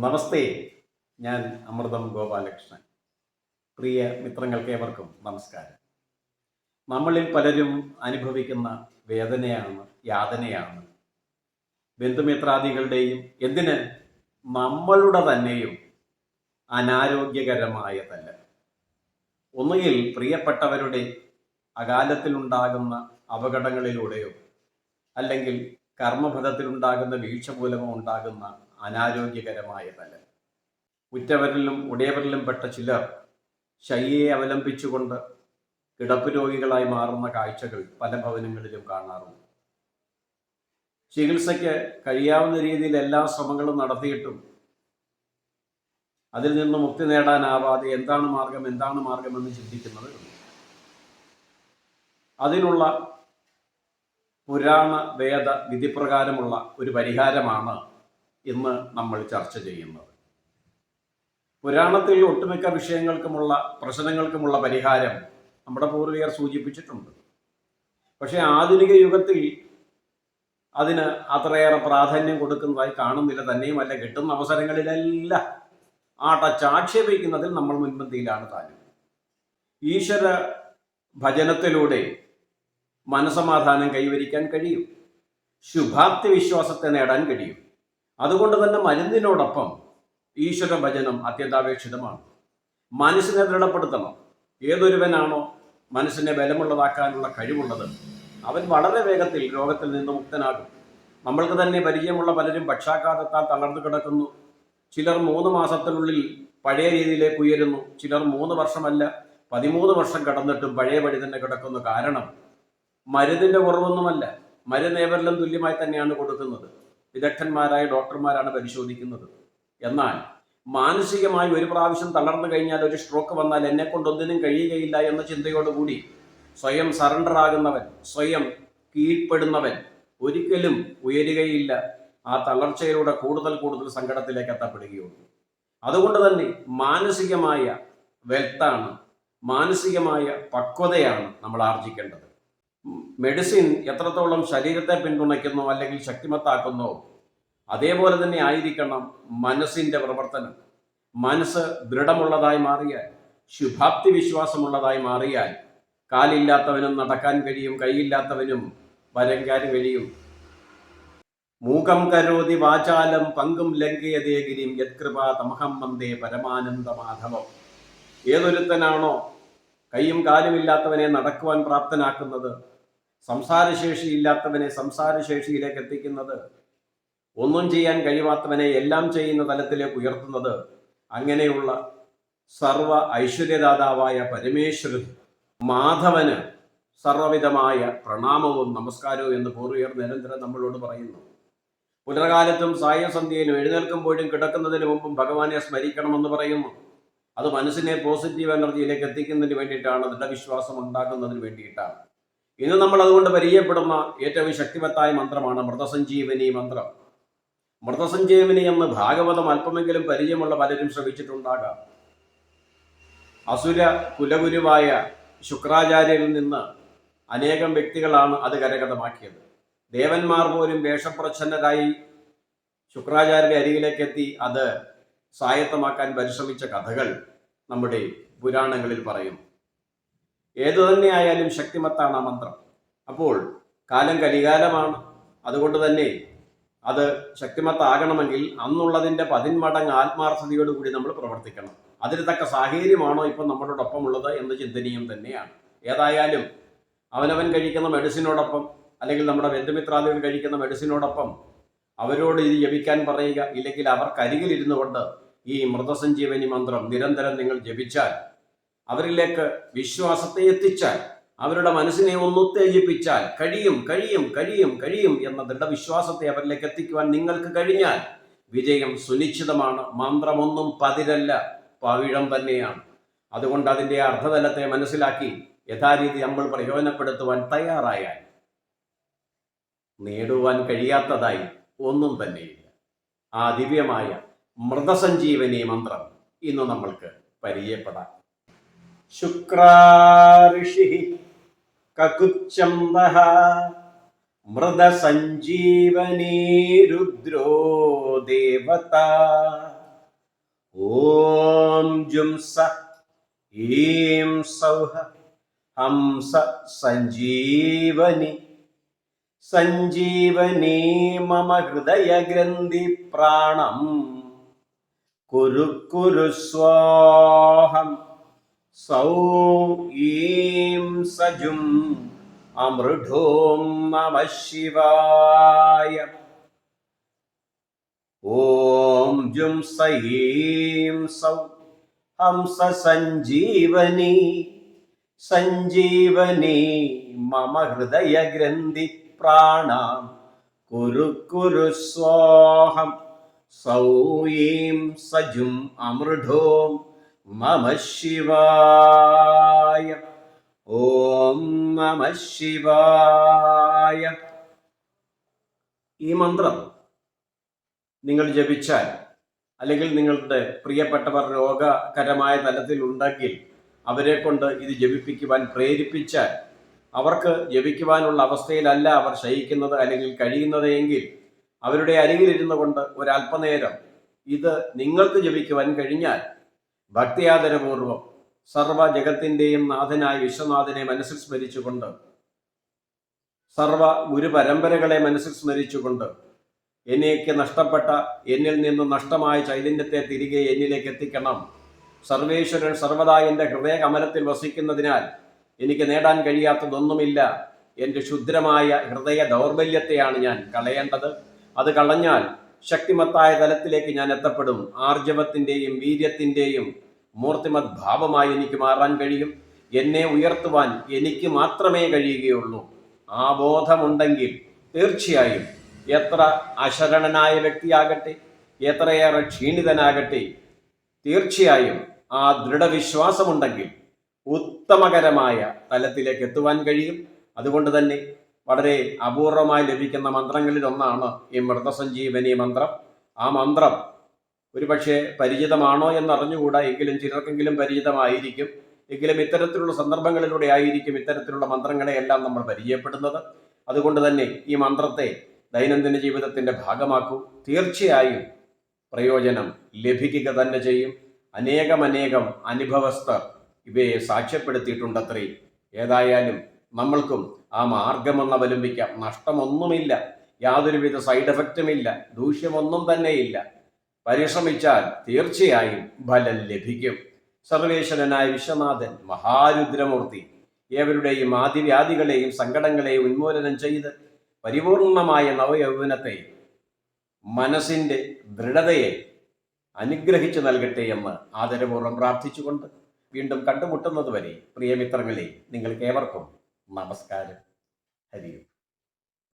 നമസ്തേ ഞാൻ അമൃതം ഗോപാലകൃഷ്ണൻ. പ്രിയ മിത്രങ്ങൾക്ക് ഏവർക്കും നമസ്കാരം. നമ്മളിൽ പലരും അനുഭവിക്കുന്ന വേദനയാണ് യാതനയാണ്. ബന്ധുമിത്രാദികളുടെയും എന്തിന് നമ്മളുടെ തന്നെയും അനാരോഗ്യകരമായ അനാരോഗ്യകരമായതല്ല. ഒന്നുകിൽ പ്രിയപ്പെട്ടവരുടെ അകാലത്തിലുണ്ടാകുന്ന അപകടങ്ങളിലൂടെയോ അല്ലെങ്കിൽ കർമ്മഫലത്തിലുണ്ടാകുന്ന വീഴ്ച മൂലമോ ഉണ്ടാകുന്ന അനാരോഗ്യകരമായതല്ല ഉറ്റവരിലും ഉടയവരിലും പെട്ട ചിലർ ശയ്യയെ അവലംബിച്ചുകൊണ്ട് കിടപ്പ് രോഗികളായി മാറുന്ന കാഴ്ചകൾ പല ഭവനങ്ങളിലും കാണാറുണ്ട്. ചികിത്സയ്ക്ക് കഴിയാവുന്ന രീതിയിൽ എല്ലാ ശ്രമങ്ങളും നടത്തിയിട്ടും അതിൽ നിന്ന് മുക്തി നേടാനാവാതെ എന്താണ് മാർഗം എന്താണ് മാർഗം എന്ന് ചിന്തിക്കുന്നത് അതിനുള്ള പുരാണ വേദ വിധിപ്രകാരമുള്ള ഒരു പരിഹാരമാണ് ഇന്ന് നമ്മൾ ചർച്ച ചെയ്യുന്നത്. പുരാണത്തിൽ ഒട്ടുമിക്ക വിഷയങ്ങൾക്കുമുള്ള പ്രശ്നങ്ങൾക്കുമുള്ള പരിഹാരം നമ്മുടെ പൂർവികർ സൂചിപ്പിച്ചിട്ടുണ്ട്. പക്ഷേ ആധുനിക യുഗത്തിൽ അതിന് അത്രയേറെ പ്രാധാന്യം കൊടുക്കുന്നതായി കാണുന്നില്ല തന്നെയുമല്ല കിട്ടുന്ന അവസരങ്ങളിലെല്ലാം. ആട്ടച്ചാക്ഷേപിക്കുന്നതിൽ നമ്മൾ മുൻപന്തിയിലാണ് താനും. ഈശ്വര ഭജനത്തിലൂടെ മനസമാധാനം കൈവരിക്കാൻ കഴിയും. ശുഭാപ്തി വിശ്വാസത്തെ നേടാൻ കഴിയും. അതുകൊണ്ട് തന്നെ മരുന്നിനോടൊപ്പം ഈശ്വര ഭജനം അത്യന്താപേക്ഷിതമാണ്. മനസ്സിനെ ദൃഢപ്പെടുത്തണം. ഏതൊരുവനാണോ മനസ്സിനെ ബലമുള്ളതാക്കാനുള്ള കഴിവുള്ളത് അവൻ വളരെ വേഗത്തിൽ രോഗത്തിൽ നിന്ന് മുക്തനാകും. നമ്മൾക്ക് തന്നെ പരിചയമുള്ള പലരും പക്ഷാഘാതത്താൽ തളർന്നു കിടക്കുന്നു. ചിലർ മൂന്ന് മാസത്തിനുള്ളിൽ പഴയ രീതിയിലേക്ക് ഉയരുന്നു. ചിലർ മൂന്ന് വർഷമല്ല പതിമൂന്ന് വർഷം കടന്നിട്ടും പഴയ വഴി തന്നെ കിടക്കുന്നു. കാരണം മരുന്നിന്റെ കുറവൊന്നുമല്ല മരുന്ന് ഏവരിലും തുല്യമായി തന്നെയാണ് കൊടുക്കുന്നത്. വിദഗ്ധന്മാരായ ഡോക്ടർമാരാണ് പരിശോധിക്കുന്നത്. എന്നാൽ മാനസികമായി ഒരു പ്രാവശ്യം തളർന്നു കഴിഞ്ഞാൽ ഒരു സ്ട്രോക്ക് വന്നാൽ എന്നെ കൊണ്ടൊന്നിനും കഴിയുകയില്ല എന്ന ചിന്തയോടുകൂടി സ്വയം സറണ്ടർ ആകുന്നവൻ സ്വയം കീഴ്പ്പെടുന്നവൻ ഒരിക്കലും ഉയരുകയില്ല. ആ തളർച്ചയിലൂടെ കൂടുതൽ കൂടുതൽ സങ്കടത്തിലേക്ക് എത്തപ്പെടുകയുള്ളൂ. അതുകൊണ്ട് തന്നെ മാനസികമായ വെൽത്താണ് മാനസികമായ പക്വതയാണ് നമ്മൾ ആർജിക്കേണ്ടത്. മെഡിസിൻ എത്രത്തോളം ശരീരത്തെ പിന്തുണയ്ക്കുന്നു അല്ലെങ്കിൽ ശക്തിമത്താക്കുന്നു? അതേപോലെ തന്നെ ആയിരിക്കണം മനസ്സിന്റെ പ്രവർത്തനം. മനസ്സ് ദൃഢമുള്ളതായി മാറിയാൽ ശുഭാപ്തി വിശ്വാസമുള്ളതായി മാറിയാൽ കാലില്ലാത്തവനും നടക്കാൻ കഴിയും കൈയില്ലാത്തവനും വരങ്കാൻ കഴിയും. മൂകം കരോതി വാചാലം പങ്കും ലംഘയതേഗിരിയും യത്കൃപ തമഹം വന്ദേ പരമാനന്ദ മാധവം. ഏതൊരുത്തനാണോ കൈയും കാലുമില്ലാത്തവനെ നടക്കുവാൻ പ്രാപ്തനാക്കുന്നത് സംസാരശേഷി ഇല്ലാത്തവനെ സംസാരശേഷിയിലേക്ക് എത്തിക്കുന്നത് ഒന്നും ചെയ്യാൻ കഴിയാത്തവനെ എല്ലാം ചെയ്യുന്ന തലത്തിലേക്ക് ഉയർത്തുന്നത് അങ്ങനെയുള്ള സർവ ഐശ്വര്യദാതാവായ പരമേശ്വരൻ മാധവന് സർവവിധമായ പ്രണാമവും നമസ്കാരവും എന്ന് പൂർവികർ നിരന്തരം നമ്മളോട് പറയുന്നു. പുലർകാലത്തും സായസന്ധ്യയിലും എഴുന്നേൽക്കുമ്പോഴും കിടക്കുന്നതിന് മുമ്പും ഭഗവാനെ സ്മരിക്കണമെന്ന് പറയുന്നു. അത് മനസ്സിനെ പോസിറ്റീവ് എനർജിയിലേക്ക് എത്തിക്കുന്നതിന് വേണ്ടിയിട്ടാണ് ദൃഢവിശ്വാസം ഉണ്ടാക്കുന്നതിന് വേണ്ടിയിട്ടാണ്. ഇന്ന് നമ്മൾ അതുകൊണ്ട് പരിചയപ്പെടുന്ന ഏറ്റവും ശക്തിമത്തായ മന്ത്രമാണ് മൃതസഞ്ജീവനി മന്ത്രം. മൃതസഞ്ജീവനി എന്ന് ഭാഗവതം അല്പമെങ്കിലും പരിചയമുള്ള പലരും ശ്രമിച്ചിട്ടുണ്ടാകാം അസുര കുലഗുരുവായ ശുക്രാചാര്യരിൽ നിന്ന് അനേകം വ്യക്തികളാണ് അത് കരകതമാക്കിയത് ദേവന്മാർ പോലും വേഷപ്രച്ഛന്നരായി ശുക്രാചാര്യന്റെ അരികിലേക്ക് എത്തി അത് സ്വായത്തമാക്കാൻ പരിശ്രമിച്ച കഥകൾ നമ്മുടെ പുരാണങ്ങളിൽ പറയുന്നു ഏതു തന്നെയായാലും ശക്തിമത്താണ് ആ മന്ത്രം. അപ്പോൾ കാലം കലികാലമാണ്. അതുകൊണ്ട് തന്നെ അത് ശക്തിമത്താകണമെങ്കിൽ അന്നുള്ളതിന്റെ പതിന്മടങ്ങ് ആത്മാർത്ഥതയോടുകൂടി നമ്മൾ പ്രവർത്തിക്കണം. അതിന് തക്ക സാഹചര്യമാണോ ഇപ്പം നമ്മളോടൊപ്പം ഉള്ളത് എന്ന് ചിന്തനീയം തന്നെയാണ്. ഏതായാലും അവനവൻ കഴിക്കുന്ന മെഡിസിനോടൊപ്പം അല്ലെങ്കിൽ നമ്മുടെ ബന്ധുമിത്രാദികൾ കഴിക്കുന്ന മെഡിസിനോടൊപ്പം അവരോട് ഇത് ജപിക്കാൻ പറയുക ഇല്ലെങ്കിൽ അവർക്കരികിലിരുന്നു കൊണ്ട് ഈ മൃതസഞ്ജീവനി മന്ത്രം നിരന്തരം നിങ്ങൾ ജപിച്ചാൽ അവരിലേക്ക് വിശ്വാസത്തെ എത്തിച്ചാൽ അവരുടെ മനസ്സിനെ ഒന്ന് ഉത്തേജിപ്പിച്ചാൽ കഴിയും കഴിയും കഴിയും കഴിയും എന്ന ദൃഢവിശ്വാസത്തെ അവരിലേക്ക് എത്തിക്കുവാൻ നിങ്ങൾക്ക് കഴിഞ്ഞാൽ വിജയം സുനിശ്ചിതമാണ്. മന്ത്രമൊന്നും പതിരല്ല പവിഴം തന്നെയാണ്. അതുകൊണ്ട് അതിന്റെ അർത്ഥതലത്തെ മനസ്സിലാക്കി യഥാരീതി നമ്മൾ പ്രയോജനപ്പെടുത്തുവാൻ തയ്യാറായാൽ നേടുവാൻ കഴിയാത്തതായി ഒന്നും തന്നെയില്ല. ആ ദിവ്യമായ മൃതസഞ്ജീവനി മന്ത്രം ഇന്ന് നമ്മൾക്ക് പരിചയപ്പെടാം. ശുക്രാഋഷി കകുച്ഛന്ദ മൃതസഞ്ജീവനീ രുദ്രോ ദേവത ജുംസ ഈം സൗഹ ഹംസ സഞ്ജീവനി സഞ്ജീവനി മമ ഹൃദയഗ്രന്ഥി പ്രാണം കുരു കുരു സൗ സജും അമൃഢോം നമ ശിവായ. ഓം ജും സൈം സൗ ഹംസ സഞ്ജീവനി സഞ്ജീവനി മമ ഹൃദയഗ്രന്ഥി പ്രാണാം കുരു കുരു സ്വാഹം. സൗയീം സജും അമൃഢോം മമ ശിവായ. ഓം നമ ശിവായ. ഈ മന്ത്രം നിങ്ങൾ ജപിച്ചാൽ അല്ലെങ്കിൽ നിങ്ങളുടെ പ്രിയപ്പെട്ടവർ രോഗകരമായ തലത്തിൽ ഉണ്ടെങ്കിൽ അവരെ കൊണ്ട് ഇത് ജപിപ്പിക്കുവാൻ പ്രേരിപ്പിച്ചാൽ അവർക്ക് ജപിക്കുവാനുള്ള അവസ്ഥയിലല്ല അവർ ശയിക്കുന്നത് അല്ലെങ്കിൽ കഴിയുന്നത് എങ്കിൽ അവരുടെ അരികിലിരുന്നു കൊണ്ട് ഒരല്പനേരം ഇത് നിങ്ങൾക്ക് ജപിക്കുവാൻ കഴിഞ്ഞാൽ ഭക്തിയാദരപൂർവം സർവ ജഗത്തിന്റെയും നാഥനായ വിശ്വനാഥനെ മനസ്സിൽ സ്മരിച്ചുകൊണ്ട് സർവ ഗുരുപരമ്പരകളെ മനസ്സിൽ സ്മരിച്ചുകൊണ്ട് എനിക്ക് നഷ്ടപ്പെട്ട എന്നിൽ നിന്ന് നഷ്ടമായ ചൈതന്യത്തെ തിരികെ എന്നിലേക്ക് എത്തിക്കണം. സർവേശ്വരൻ സർവദാ എന്റെ ഹൃദയകമലത്തിൽ വസിക്കുന്നതിനാൽ എനിക്ക് നേടാൻ കഴിയാത്തതൊന്നുമില്ല. എന്റെ ക്ഷുദ്രമായ ഹൃദയ ദൗർബല്യത്തെയാണ് ഞാൻ കളയേണ്ടത്. അത് കളഞ്ഞാൽ ശക്തിമത്തായ തലത്തിലേക്ക് ഞാൻ എത്തപ്പെടും. ആർജവത്തിന്റെയും വീര്യത്തിന്റെയും മൂർത്തിമത് ഭാവമായി എനിക്ക് മാറാൻ കഴിയും. എന്നെ ഉയർത്തുവാൻ എനിക്ക് മാത്രമേ കഴിയുകയുള്ളൂ. ആ ബോധമുണ്ടെങ്കിൽ തീർച്ചയായും എത്ര അശരണനായ വ്യക്തിയാകട്ടെ എത്രയേറെ ക്ഷീണിതനാകട്ടെ തീർച്ചയായും ആ ദൃഢവിശ്വാസമുണ്ടെങ്കിൽ ഉത്തമകരമായ തലത്തിലേക്ക് എത്തുവാൻ കഴിയും. അതുകൊണ്ട് തന്നെ വളരെ അപൂർവമായി ലഭിക്കുന്ന മന്ത്രങ്ങളിൽ ഒന്നാണ് ഈ മൃതസഞ്ജീവനി മന്ത്രം. ആ മന്ത്രം ഒരുപക്ഷെ പരിചിതമാണോ എന്നറിഞ്ഞുകൂടാ. എങ്കിലും ചിലർക്കെങ്കിലും പരിചിതമായിരിക്കും. എങ്കിലും ഇത്തരത്തിലുള്ള സന്ദർഭങ്ങളിലൂടെ ആയിരിക്കും ഇത്തരത്തിലുള്ള മന്ത്രങ്ങളെയെല്ലാം നമ്മൾ പരിചയപ്പെടുന്നത്. അതുകൊണ്ട് തന്നെ ഈ മന്ത്രത്തെ ദൈനംദിന ജീവിതത്തിന്റെ ഭാഗമാക്കൂ. തീർച്ചയായും പ്രയോജനം ലഭിക്കുക തന്നെ ചെയ്യും. അനേകമനേകം അനുഭവസ്ഥർ ഇവയെ സാക്ഷ്യപ്പെടുത്തിയിട്ടുണ്ടത്രേ. ഏതായാലും നമ്മൾക്കും ആ മാർഗമെന്ന് അവലംബിക്കാം. നഷ്ടമൊന്നുമില്ല. യാതൊരുവിധ സൈഡ് എഫക്റ്റുമില്ല ദൂഷ്യമൊന്നും തന്നെയില്ല. പരിശ്രമിച്ചാൽ തീർച്ചയായും ഫലം ലഭിക്കും. സർവേശ്വരനായ വിശ്വനാഥൻ മഹാരുദ്രമൂർത്തി ഏവരുടെയും ആദിവ്യാധികളെയും സങ്കടങ്ങളെയും ഉന്മൂലനം ചെയ്ത് പരിപൂർണമായ നവയൗവനത്തെ മനസ്സിന്റെ ദൃഢതയെ അനുഗ്രഹിച്ചു നൽകട്ടെ എന്ന് ആദരപൂർവം പ്രാർത്ഥിച്ചുകൊണ്ട് വീണ്ടും കണ്ടുമുട്ടുന്നത് വരെ പ്രിയമിത്രങ്ങളെ നിങ്ങൾക്ക് ഏവർക്കും നമസ്കാരം ഹരിയും